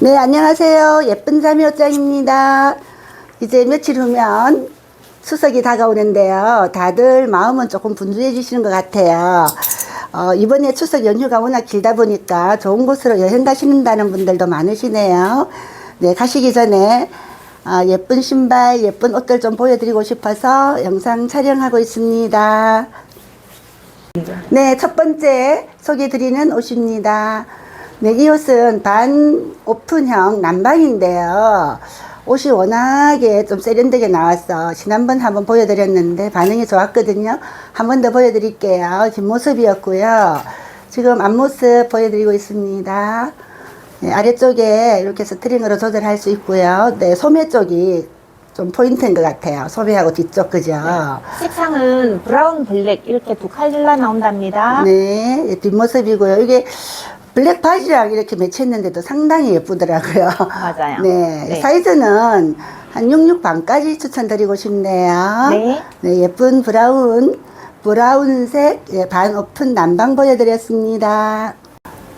네, 안녕하세요. 예쁜 자매 옷장입니다. 이제 며칠 후면 추석이 다가오는데요. 다들 마음은 조금 분주해지시는 것 같아요. 어, 이번에 추석 연휴가 워낙 길다 보니까 좋은 곳으로 여행 가신다는 분들도 많으시네요. 네, 가시기 전에 아, 예쁜 신발, 예쁜 옷들 좀 보여드리고 싶어서 영상 촬영하고 있습니다. 네, 첫 번째 소개드리는 옷입니다. 네, 이 옷은 반 오픈형 난방인데요. 옷이 워낙에 좀 세련되게 나와서 지난번 한번 보여드렸는데 반응이 좋았거든요. 한 번 더 보여드릴게요. 뒷모습이었고요. 지금 앞모습 보여드리고 있습니다. 네, 아래쪽에 이렇게 스트링으로 조절할 수 있고요. 네, 소매 쪽이 좀 포인트인 것 같아요. 소매하고 뒤쪽, 그죠? 색상은 브라운, 블랙 이렇게 두 컬러 나온답니다. 네, 뒷모습이고요. 이게 블랙 바지랑 이렇게 매치했는데도 상당히 예쁘더라고요. 맞아요. 네, 네. 사이즈는 한 66 반까지 추천드리고 싶네요. 네. 네, 예쁜 브라운, 브라운색 예, 반 오픈 남방 보여드렸습니다.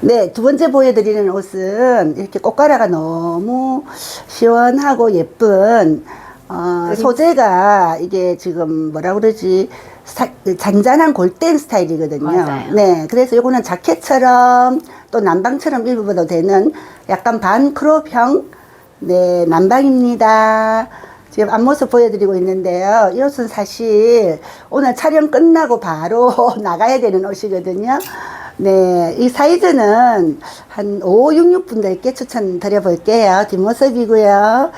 네, 두 번째 보여드리는 옷은 이렇게 꽃가라가 너무 시원하고 예쁜 어. 소재가 이게 지금 뭐라 그러지 사- 그 잔잔한 골덴 스타일이거든요. 맞아요. 네, 그래서 이거는 자켓처럼 또 남방처럼 입어도 되는 약간 반 크롭형 네 남방입니다. 지금 앞모습 보여드리고 있는데요. 이 옷은 사실 오늘 촬영 끝나고 바로 나가야 되는 옷이거든요. 네, 이 사이즈는 한 5, 6, 6 분들께 추천드려 볼게요. 뒷모습이고요.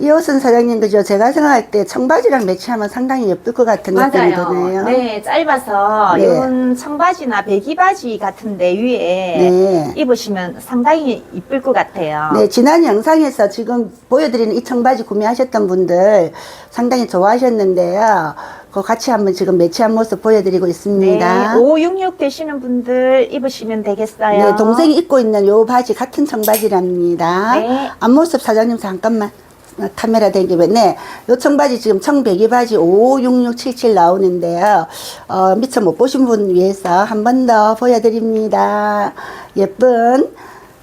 이 옷은 사장님 그죠? 제가 생각할 때 청바지랑 매치하면 상당히 예쁠 것 같은 느낌이. 드네요. 네, 짧아서 네. 이런 청바지나 배기 바지 같은데 위에 네. 입으시면 상당히 이쁠 것 같아요. 네, 지난 영상에서 지금 보여드리는 이 청바지 구매하셨던 분들 상당히 좋아하셨는데요. 그 같이 한번 지금 매치한 모습 보여드리고 네, 있습니다. 566 되시는 분들 입으시면 되겠어요. 네, 동생이 입고 있는 요 바지 같은 청바지랍니다. 네. 앞모습 사장님 잠깐만 어, 카메라 대기면 네, 요 청바지 지금 청배기 바지 556677 나오는데요. 어, 미처 못 보신 분 위해서 한 번 더 보여드립니다. 예쁜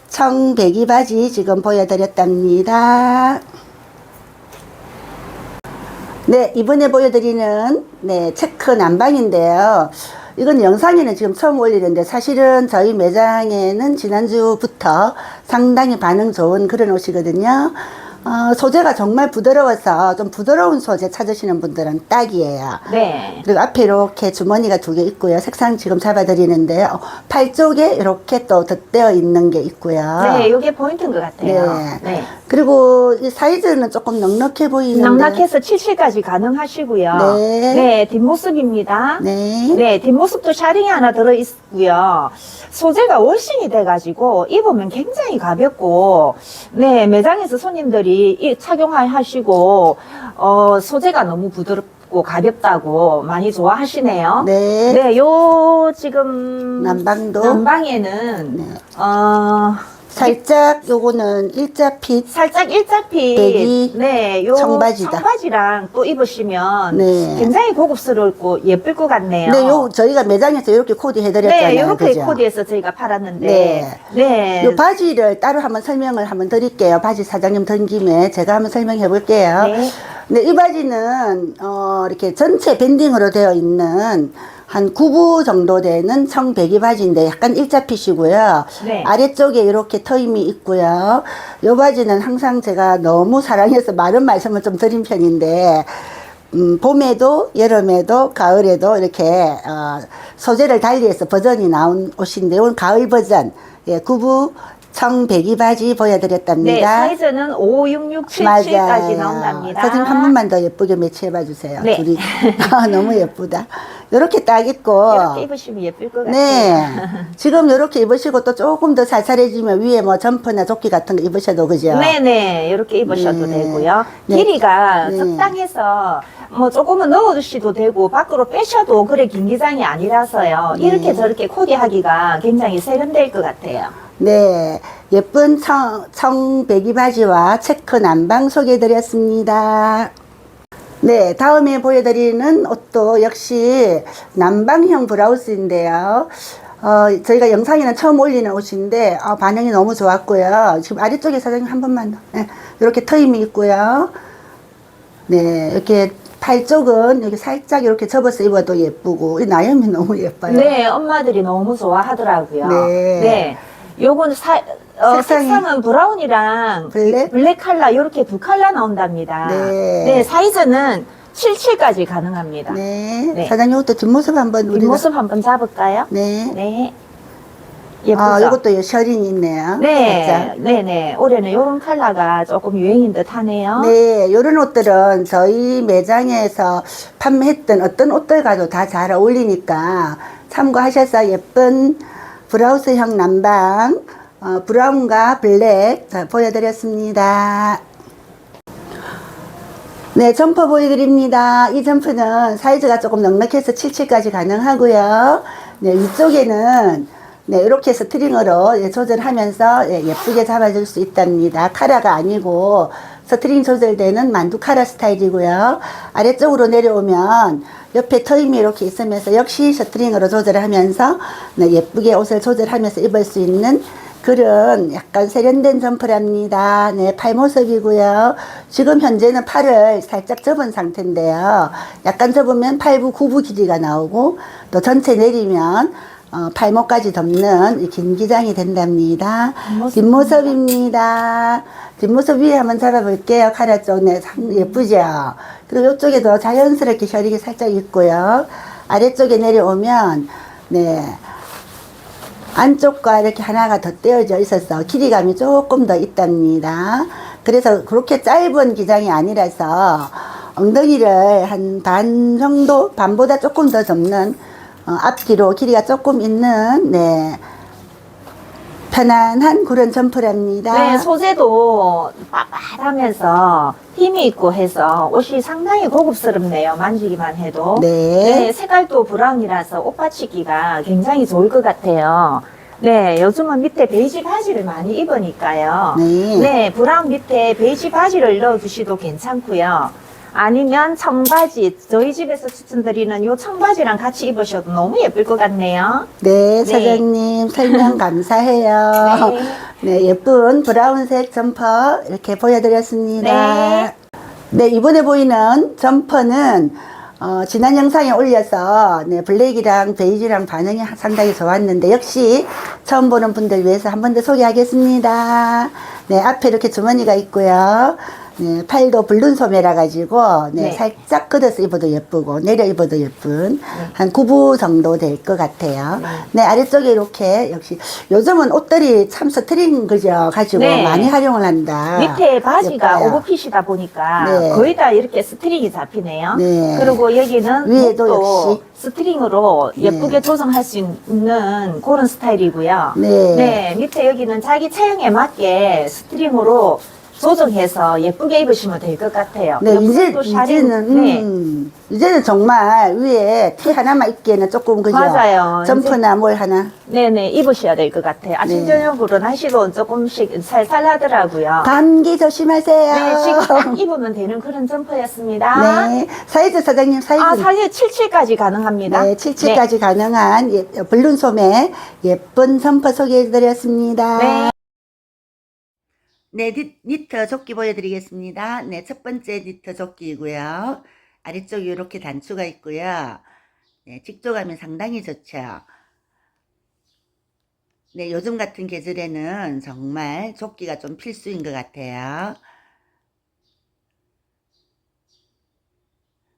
청배기 바지 지금 보여드렸답니다. 네, 이번에 보여드리는 네, 체크 난방인데요. 이건 영상에는 지금 처음 올리는데 사실은 저희 매장에는 지난주부터 상당히 반응 좋은 그런 옷이거든요. 어, 소재가 정말 부드러워서 좀 부드러운 소재 찾으시는 분들은 딱이에요. 네. 그리고 앞에 이렇게 주머니가 두 개 있고요. 색상 지금 잡아드리는데요. 팔 쪽에 이렇게 또 덧대어 있는 게 있고요. 네, 이게 포인트인 것 같아요. 네. 네. 그리고 이 사이즈는 조금 넉넉해 보이는데. 넉넉해서 77까지 가능하시고요. 네. 네, 뒷모습입니다. 네. 네, 뒷모습도 샤링이 하나 들어있고요. 소재가 월싱이 돼가지고 입으면 굉장히 가볍고, 네, 매장에서 손님들이 이 착용하시고, 어, 소재가 너무 부드럽고 가볍다고 많이 좋아하시네요. 네. 네, 요 지금 난방도. 난방에는 네. 어 살짝 요거는 일자 핏. 살짝 일자핏 배기 네, 요 청바지다. 청바지랑 또 입으시면 네. 굉장히 고급스럽고 예쁠 것 같네요. 네, 요 저희가 매장에서 이렇게 코디 해드렸잖아요. 네, 이렇게 그죠? 코디해서 저희가 팔았는데, 네. 네, 요 바지를 따로 한번 설명을 한번 드릴게요. 바지 사장님 든 김에 제가 한번 설명해 볼게요. 네. 네, 이 바지는 어, 이렇게 전체 밴딩으로 되어 있는 한 9부 정도 되는 청배기 바지인데 약간 일자핏이고요. 네. 아래쪽에 이렇게 터임이 있고요. 이 바지는 항상 제가 너무 사랑해서 많은 말씀을 좀 드린 편인데 음, 봄에도 여름에도 가을에도 이렇게 어, 소재를 달리해서 버전이 나온 옷인데 오늘 가을 버전 예, 9부 청배기 바지 네, 보여드렸답니다. 사이즈는 56677까지 나온답니다. 사진 한 번만 더 예쁘게 매치해봐 주세요. 네. 둘이 아, 너무 예쁘다. 이렇게 딱 입고 이렇게 입으시면 예쁠 것 같아요. 네. 지금 이렇게 입으시고 또 조금 더 살살해지면 위에 뭐 점퍼나 조끼 같은 거 입으셔도 그죠? 네네 이렇게 입으셔도 네. 되고요. 네. 길이가 네. 적당해서 뭐 조금은 넣어주셔도 되고 밖으로 빼셔도 그래 긴 기장이 아니라서요. 네. 이렇게 저렇게 코디하기가 굉장히 세련될 것 같아요. 네. 예쁜 청, 청배기 바지와 체크 남방 소개해드렸습니다. 네, 다음에 보여드리는 옷도 역시 남방형 브라우스인데요. 어, 저희가 영상에는 처음 올리는 옷인데 어, 반응이 너무 좋았고요. 지금 아래쪽에 사장님 한 번만 더. 네, 이렇게 트임이 있고요. 네, 이렇게 팔 쪽은 이렇게 살짝 이렇게 접어서 입어도 예쁘고 이 나염이 너무 예뻐요. 네, 엄마들이 너무 좋아하더라고요. 네. 네. 요건 사, 어, 색상이- 색상은 브라운이랑 블랙? 블랙 컬러 이렇게 두 컬러 나온답니다. 네. 사이즈는 77까지 가능합니다. 네, 네. 사장님 이것도 뒷모습 한번 우리가 뒷모습 한번 잡을까요? 네. 네. 예쁘죠? 아, 이것도 셔링이 있네요. 네, 살짝. 네, 네. 올해는 이런 컬러가 조금 유행인 듯 하네요. 네, 요런 옷들은 저희 매장에서 판매했던 어떤 옷들 과도 다 잘 어울리니까 참고하셔서 예쁜 브라우스형 남방, 어, 브라운과 블랙 자, 보여드렸습니다. 네, 점퍼 보여드립니다. 이 점퍼는 사이즈가 조금 넉넉해서 77까지 가능하고요. 네, 위쪽에는 네, 이렇게 스트링으로 예, 조절하면서 예, 예쁘게 잡아줄 수 있답니다. 카라가 아니고 스트링 조절되는 만두 카라 스타일이고요. 아래쪽으로 내려오면 옆에 터임이 이렇게 있으면서 역시 스트링으로 조절하면서 네, 예쁘게 옷을 조절하면서 입을 수 있는 그런 약간 세련된 점퍼랍니다. 네, 팔 모습이고요. 지금 현재는 팔을 살짝 접은 상태인데요. 약간 접으면 팔부, 구부 길이가 나오고 또 전체 내리면 어, 팔목까지 덮는 이긴 기장이 된답니다. 뒷모습입니다. 뒷모습입니다. 뒷모습 위에 한번 잡아볼게요. 카라 쪽, 네, 참 예쁘죠? 그리고 이쪽에도 자연스럽게 셔링이 살짝 있고요. 아래쪽에 내려오면, 네, 안쪽과 이렇게 하나가 더 떼어져 있어서 길이감이 조금 더 있답니다. 그래서 그렇게 짧은 기장이 아니라서 엉덩이를 한 반 정도, 반보다 조금 더 접는 어, 앞뒤로 길이가 조금 있는 네 편안한 그런 점퍼랍니다. 네, 소재도 빳빳하면서 힘이 있고 해서 옷이 상당히 고급스럽네요. 만지기만 해도. 네. 색깔도 브라운이라서 옷 받치기가 굉장히 좋을 것 같아요. 네, 요즘은 밑에 베이지 바지를 많이 입으니까요. 네. 네, 브라운 밑에 베이지 바지를 넣어주시도 괜찮고요. 아니면 청바지, 저희 집에서 추천드리는 요 청바지랑 같이 입으셔도 너무 예쁠 것 같네요. 네, 사장님 설명 감사해요. 네. 네, 예쁜 브라운색 점퍼 이렇게 보여드렸습니다. 네. 네, 이번에 보이는 점퍼는 어, 지난 영상에 올려서 네, 블랙이랑 베이지랑 반응이 상당히 좋았는데 역시 처음 보는 분들 위해서 한 번 더 소개하겠습니다. 네, 앞에 이렇게 주머니가 있고요. 네, 팔도 불륜 소매라 가지고 네, 네. 살짝 걷어서 입어도 예쁘고 내려 입어도 예쁜 한 9부 정도 될 것 같아요. 네. 아래쪽에 이렇게 역시 요즘은 옷들이 참 스트링 그죠 가지고 네. 많이 활용을 한다. 밑에 바지가 예뻐요. 오버핏이다 보니까 네. 거의 다 이렇게 스트링이 잡히네요. 네. 그리고 여기는 위에도 역시. 스트링으로 네. 예쁘게 조정할 수 있는 그런 스타일이고요. 네. 밑에 여기는 자기 체형에 맞게 스트링으로 조정해서 예쁘게 입으시면 될 것 같아요. 네, 이제, 샤링- 이제는, 네. 음, 이제는 정말 위에 티 하나만 입기에는 조금, 그죠? 맞아요. 점프나 뭘 하나. 네네, 입으셔야 될 것 같아요. 아침, 네. 저녁으로 날씨도 조금씩 살살 하더라고요. 감기 조심하세요. 네, 지금 딱 입으면 되는 그런 점퍼였습니다. 네. 사이즈 사장님 사이즈. 아, 사실 77까지 가능합니다. 네, 77까지 가능한 예, 블룬 소매 예쁜 점퍼 소개해드렸습니다. 네. 네, 니- 니트 조끼 보여드리겠습니다. 네, 첫 번째 니트 조끼이고요. 아래쪽에 이렇게 단추가 있고요. 네, 직조감이 상당히 좋죠. 네, 요즘 같은 계절에는 정말 조끼가 좀 필수인 것 같아요.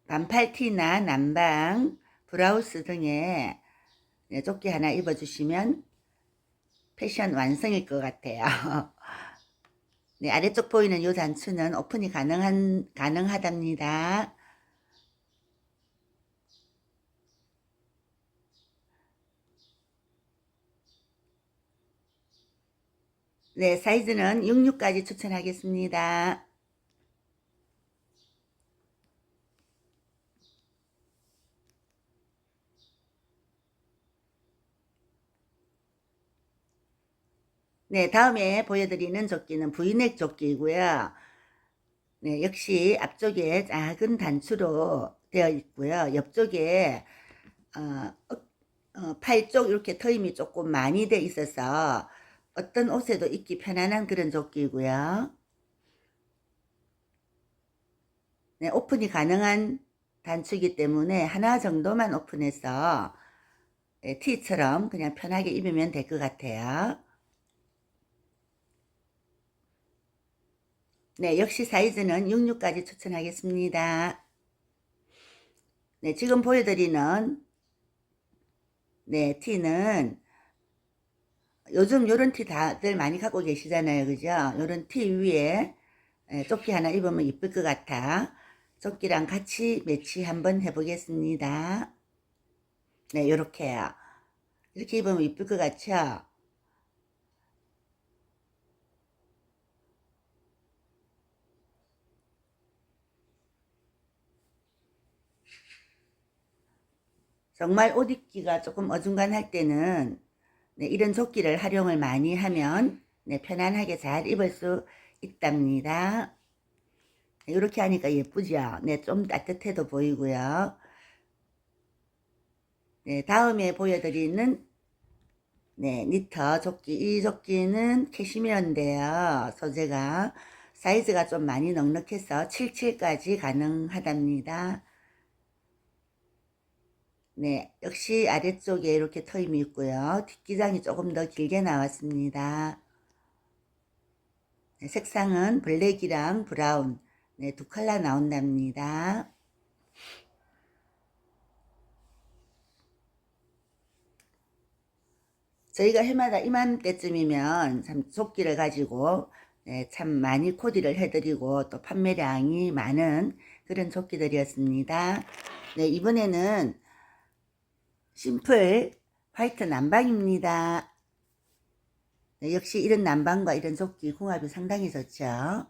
반팔티나 남방, 브라우스 등에 네, 조끼 하나 입어주시면 패션 완성일 것 같아요. 네, 아래쪽 보이는 요 단추는 오픈이 가능한, 가능하답니다. 네, 사이즈는 66까지 추천하겠습니다. 네, 다음에 보여드리는 조끼는 브이넥 조끼이고요. 네, 역시 앞쪽에 작은 단추로 되어 있고요. 옆쪽에 어, 어, 어, 팔쪽 이렇게 터임이 조금 많이 돼 있어서 어떤 옷에도 입기 편안한 그런 조끼고요. 네, 오픈이 가능한 단추이기 때문에 하나 정도만 오픈해서 네, 티처럼 그냥 편하게 입으면 될 것 같아요. 네, 역시 사이즈는 66까지 추천하겠습니다. 네, 지금 보여드리는 네, 티는 요즘 요런 티 다들 많이 갖고 계시잖아요. 그죠? 요런 티 위에 예, 조끼 하나 입으면 이쁠 것 같아. 조끼랑 같이 매치 한번 해보겠습니다. 네, 요렇게요. 이렇게 입으면 이쁠 것 같죠? 정말 옷 입기가 조금 어중간할 때는 네, 이런 조끼를 활용을 많이 하면 네, 편안하게 잘 입을 수 있답니다. 이렇게 하니까 예쁘죠? 네, 좀 따뜻해도 보이고요. 네, 다음에 보여드리는 네, 니터 조끼. 이 조끼는 캐시미어인데요. 소재가 사이즈가 좀 많이 넉넉해서 77까지 가능하답니다. 네, 역시 아래쪽에 이렇게 터임이 있고요. 뒷기장이 조금 더 길게 나왔습니다. 네, 색상은 블랙이랑 브라운 네, 두 컬러 나온답니다. 저희가 해마다 이맘때쯤이면 참 조끼를 가지고 네, 참 많이 코디를 해드리고 또 판매량이 많은 그런 조끼들이었습니다. 네, 이번에는 심플 화이트 남방입니다. 네, 역시 이런 남방과 이런 조끼 궁합이 상당히 좋죠.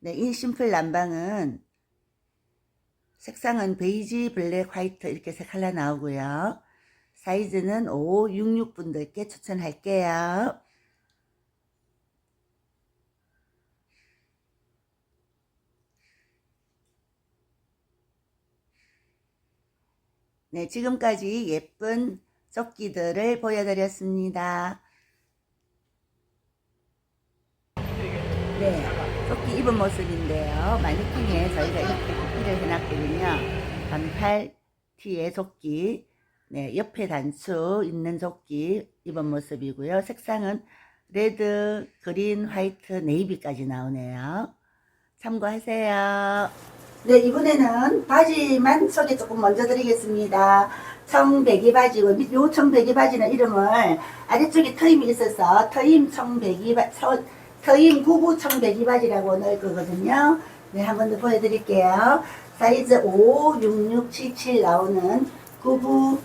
네, 이 심플 남방은 색상은 베이지, 블랙, 화이트 이렇게 세 컬러 나오고요. 사이즈는 5, 66 분들께 추천할게요. 네, 지금까지 예쁜 조끼들을 보여드렸습니다. 네, 조끼 입은 모습인데요. 마니킹에 저희가 이렇게 코피를 해놨거든요. 반팔 티에 조끼, 네, 옆에 단추 있는 조끼 입은 모습이고요. 색상은 레드, 그린, 화이트, 네이비까지 나오네요. 참고하세요. 네, 이번에는 바지만 소개 조금 먼저 드리겠습니다. 청배기 바지고, 요 청배기 바지는 이름을 아래쪽에 터임이 있어서 터임 청배기 바, 서, 터임 구부 청배기 바지라고 넣을 거거든요. 네, 한 번 더 보여드릴게요. 사이즈 5, 6, 6, 7, 7 나오는 구부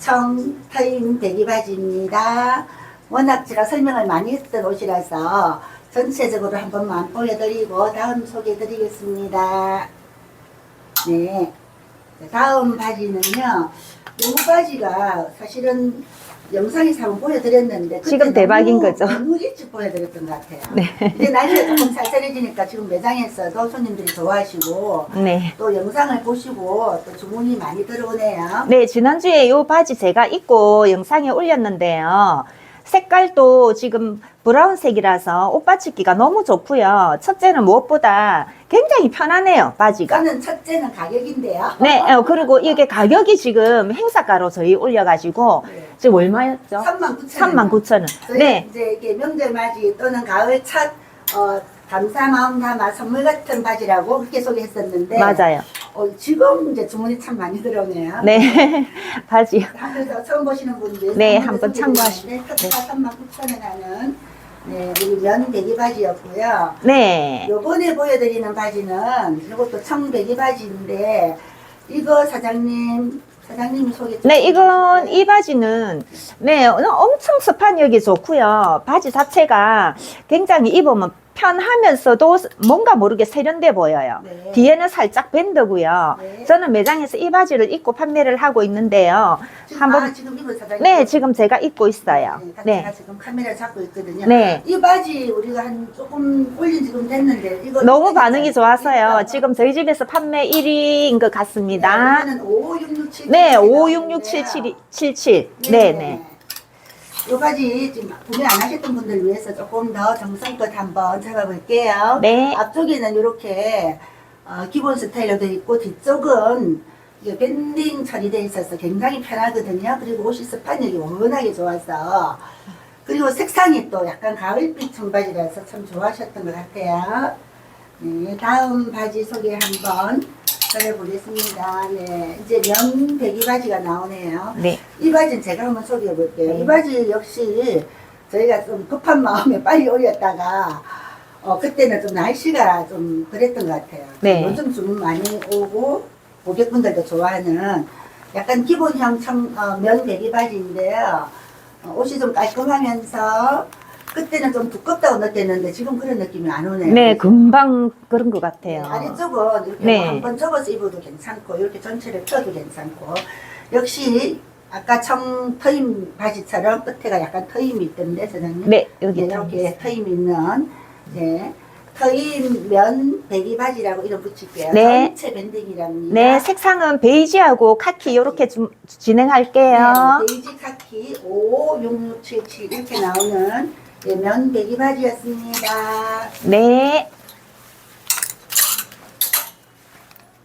청 터임 배기 바지입니다. 워낙 제가 설명을 많이 했던 옷이라서 전체적으로 한 번만 보여드리고 다음 소개해드리겠습니다. 네. 자, 다음 바지는요. 이 바지가 사실은 영상에서 한번 보여드렸는데 지금 대박인 너무, 거죠? 너무 일찍 보여드렸던 것 같아요. 네. 이제 날씨가 조금 쌀쌀해지니까 지금 매장에서도 손님들이 좋아하시고 네. 또 영상을 보시고 또 주문이 많이 들어오네요. 네, 지난주에 요 바지 제가 입고 영상에 올렸는데요. 색깔도 지금 브라운색이라서 옷 받치기가 너무 좋고요. 첫째는 무엇보다 굉장히 편하네요, 바지가. 저는 첫째는 가격인데요. 네, 어, 그리고 이게 가격이 지금 행사가로 저희 올려가지고 네. 지금 얼마였죠? 3만 9천 3만 9천 원. 네, 이제 이게 명절 맞이 또는 가을 첫 어, 감사 마음 담아 선물 같은 바지라고 그렇게 소개했었는데 맞아요. 어, 지금 이제 주문이 참 많이 들어오네요. 네, 바지. 그래서 처음 보시는 분들 네, 한번 참고하시- 네, 첫차 3만 9천 원 하는 네, 우리 면 배기 바지였고요. 네. 요번에 보여드리는 바지는 이것도 청배기 바지인데 이거 사장님 소개 네, 이건? 이 바지는 네 엄청 스판력이 좋고요. 바지 자체가 굉장히 입으면 편하면서도 뭔가 모르게 세련돼 보여요. 네. 뒤에는 살짝 밴드고요. 네. 저는 매장에서 이 바지를 입고 판매를 하고 있는데요. 지금, 한번 아, 지금 입은 사장님. 네, 지금 제가 입고 있어요. 네, 네. 제가 지금 카메라 잡고 있거든요. 네. 이 바지 우리가 한 조금 올린 지금 됐는데 이거 너무 반응이. 이거. 지금 저희 집에서 판매 1위인 것 같습니다. 네, 이거는 55667. 네, 556677. 네, 네. 요 바지 지금 구매 안 하셨던 분들 위해서 조금 더 정성껏 한번 잡아볼게요. 네. 앞쪽에는 이렇게 어, 기본 스타일로 되어 있고 뒤쪽은 이게 밴딩 처리되어 있어서 굉장히 편하거든요. 그리고 옷이 스판력이 워낙에 좋아서 그리고 색상이 또 약간 가을빛 청바지라서 참 좋아하셨던 것 같아요. 네, 다음 바지 소개 한번 해보겠습니다. 네, 이제 면 배기 바지가 나오네요. 네. 이 바지는 제가 한번 소개해 볼게요. 네. 이 바지 역시 저희가 좀 급한 마음에 빨리 올렸다가 어 그때는 좀 날씨가 좀 그랬던 것 같아요. 네. 요즘 주문 많이 오고 고객분들도 좋아하는 약간 기본형 청, 어, 면 배기 바지인데요. 어, 옷이 좀 깔끔하면서 그때는 좀 두껍다고 느꼈는데 지금 그런 느낌이 안 오네요. 네, 금방 그런 것 같아요. 아래쪽은 이렇게 네. 뭐 한번 접어서 입어도 괜찮고 이렇게 전체를 펴도 괜찮고 역시 아까 청 터임 바지처럼 끝에가 약간 터임이 있던데 사장님 네, 여기 네, 다 이렇게. 터임 있는 네. 터임 면 배기 바지라고 이름 붙일게요 네. 전체 밴딩이랍니다 네, 색상은 베이지하고 카키 이렇게 좀 진행할게요. 네, 베이지 카키 56677 이렇게 나오는 네, 면 배기 바지였습니다 네.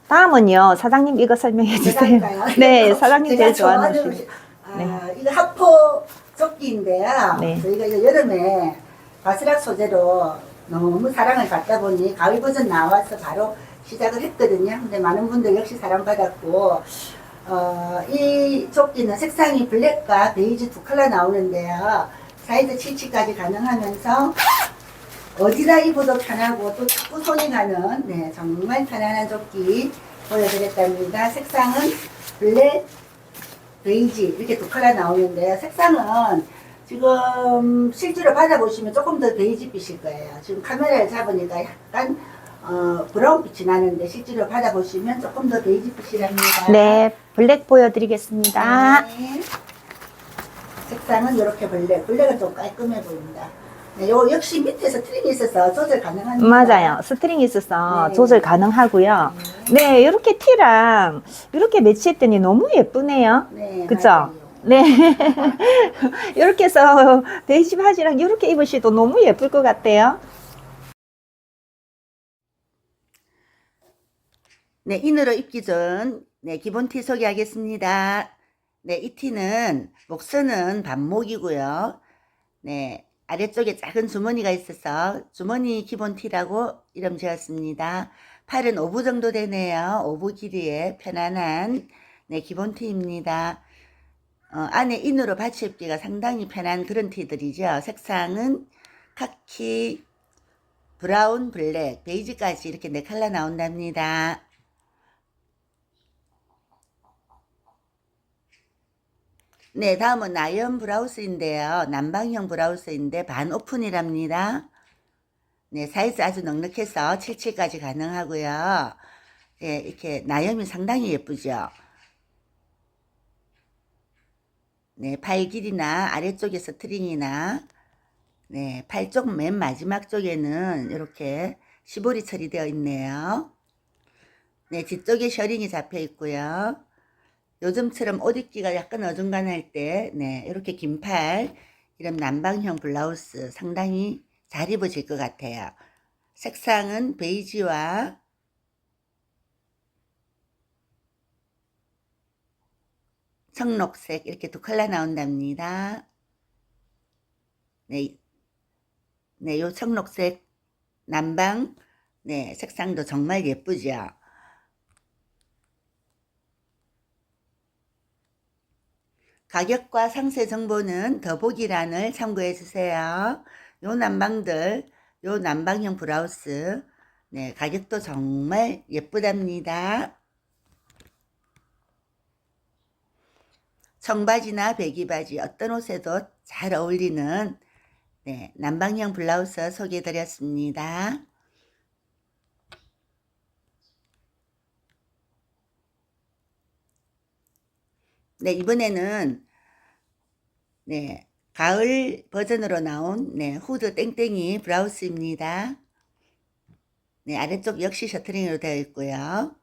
다음은요, 사장님 이거 설명해 주세요. 네, 사장님 제일 좋아하는 옷이. 옷이- 아, 이거 하포 조끼인데요. 네. 저희가 이거 여름에 바스락 소재로 너무 사랑을 받다 보니 가을 버전 나와서 바로 시작을 했거든요. 근데 많은 분들 역시 사랑받았고, 어, 이 조끼는 색상이 블랙과 베이지 두 컬러 나오는데요. 사이즈 77까지 가능하면서 어디다 입어도 편하고 또 자꾸 손이 가는 네, 정말 편안한 조끼 보여드렸답니다. 색상은 블랙, 베이지 이렇게 두 컬러 나오는데요. 색상은 지금 실제로 받아보시면 조금 더 베이지빛일 거예요. 지금 카메라를 잡으니까 약간 어, 브라운빛이 나는데 실제로 받아보시면 조금 더 베이지빛이랍니다. 네, 블랙 보여드리겠습니다. 네. 색상은 이렇게 블랙. 블랙은 좀 깔끔해 보입니다. 네, 요 역시 밑에서 트림이 있어서 조절 가능합니다. 맞아요. 스트링이 있어서 네. 조절 가능하고요. 네, 이렇게 티랑 이렇게 매치했더니 너무 예쁘네요. 네, 그쵸? 맞아요. 네. 이렇게 해서 베이지 바지랑 이렇게 입으셔도 너무 예쁠 것 같아요. 네, 인으로 입기 전, 네, 기본 티 소개하겠습니다. 네, 이 티는, 목선은 반목이고요. 네, 아래쪽에 작은 주머니가 있어서 주머니 기본 티라고 이름 지었습니다. 팔은 5부 정도 되네요. 5부 길이의 편안한, 네, 기본 티입니다. 어, 안에 인으로 받쳐 입기가 상당히 편한 그런 티들이죠. 색상은 카키, 브라운, 블랙, 베이지까지 이렇게 네 컬러 나온답니다. 네, 다음은 나연 브라우스인데요. 남방형 브라우스인데 반 오픈이랍니다. 네, 사이즈 아주 넉넉해서 77까지 가능하고요. 네, 이렇게 나염이 상당히 예쁘죠. 네, 팔 길이나 아래쪽에 스트링이나 네, 팔 쪽 맨 마지막 쪽에는 이렇게 시보리 처리되어 있네요. 네, 뒤쪽에 셔링이 잡혀 있고요. 요즘처럼 옷 입기가 약간 어중간할 때, 네, 이렇게 긴 팔, 이런 남방형 블라우스 상당히 잘 입어질 것 같아요. 색상은 베이지와 청록색 이렇게 두 컬러 나온답니다. 네, 네, 요 청록색 남방, 네, 색상도 정말 예쁘죠. 가격과 상세 정보는 더보기란을 참고해 주세요. 요 난방들, 요 난방형 브라우스, 네, 가격도 정말 예쁘답니다. 청바지나 배기바지 어떤 옷에도 잘 어울리는 네, 남방형 블라우스 소개해 드렸습니다. 네, 이번에는 네, 가을 버전으로 나온 네, 후드 땡땡이 브라우스입니다. 네, 아래쪽 역시 셔터링으로 되어 있고요.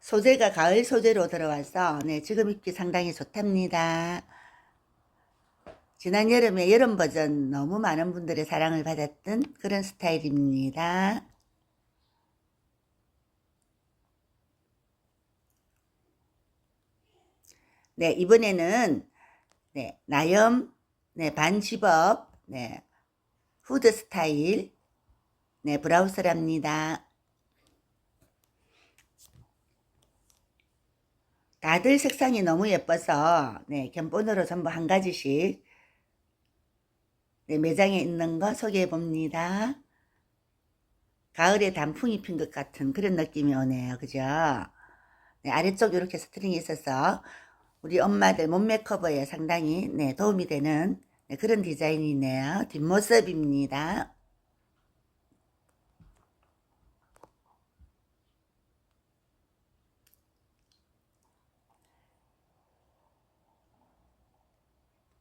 소재가 가을 소재로 들어와서 네, 지금 입기 상당히 좋답니다. 지난 여름에 여름 버전 너무 많은 분들의 사랑을 받았던 그런 스타일입니다. 네, 이번에는 네, 나염 네, 반집업 네, 후드 스타일 네, 브라우스랍니다. 다들 색상이 너무 예뻐서 네, 견본으로 전부 한 가지씩 네, 매장에 있는 거 소개해 봅니다. 가을에 단풍이 핀 것 같은 그런 느낌이 오네요. 그죠? 네, 아래쪽 이렇게 스트링이 있어서 우리 엄마들 몸매 커버에 상당히 네, 도움이 되는 네, 그런 디자인이네요. 뒷모습입니다.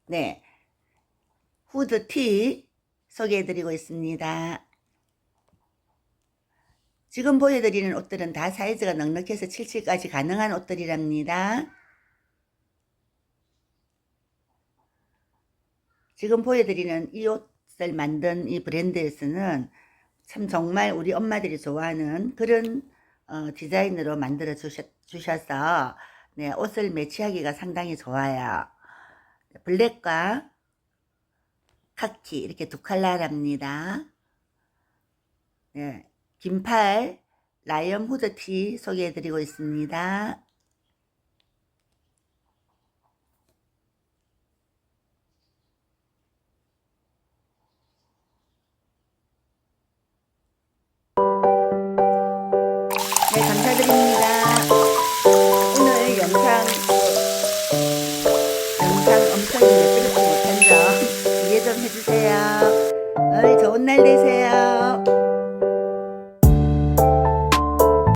네. 후드티 소개해드리고 있습니다. 지금 보여드리는 옷들은 다 사이즈가 넉넉해서 77까지 가능한 옷들이랍니다. 지금 보여드리는 이 옷을 만든 이 브랜드에서는 참 정말 우리 엄마들이 좋아하는 그런 어, 디자인으로 만들어 주셨, 주셔서 네, 옷을 매치하기가 상당히 좋아요. 블랙과 카키 이렇게 두 컬러랍니다. 네, 긴팔 라이언 후드티 소개해드리고 있습니다.